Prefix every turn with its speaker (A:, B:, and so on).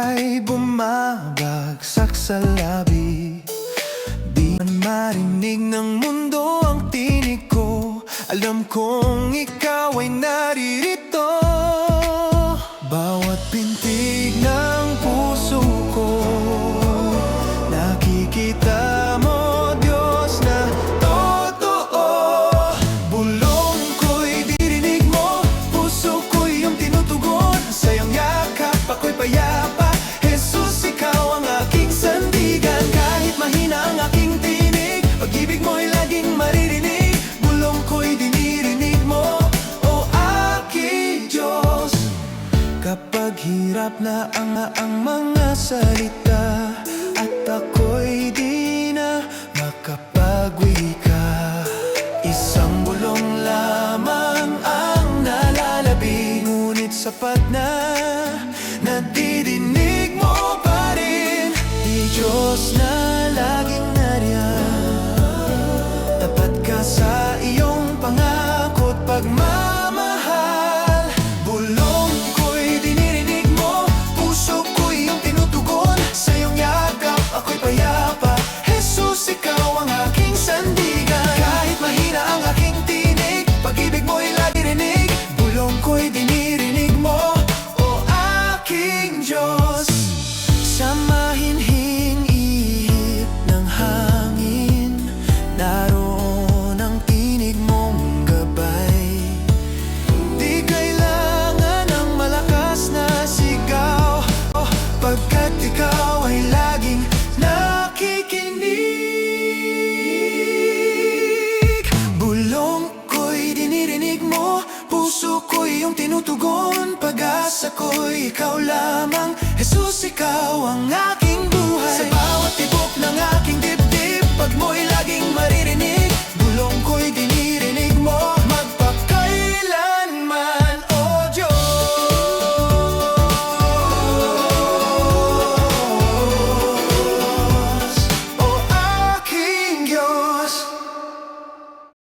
A: buhay bumabagsak sa labi. Di man marinig ng mundo ang tinig ko. Alam kong ikaw ay naririto. Bawat pintig ng hirap na ang, ang mga salita. At ako'y di na makapagwika Isang bulong lamang ang nalalabi. Ngunit sapat na Nadidinig mo pa rin. Di Diyos na laging nariyan. Tapat ka sa iyong pangako't pagmamahal iyong tinutugon Pag-asa ko'y ikaw lamang. Jesus, ikaw ang aking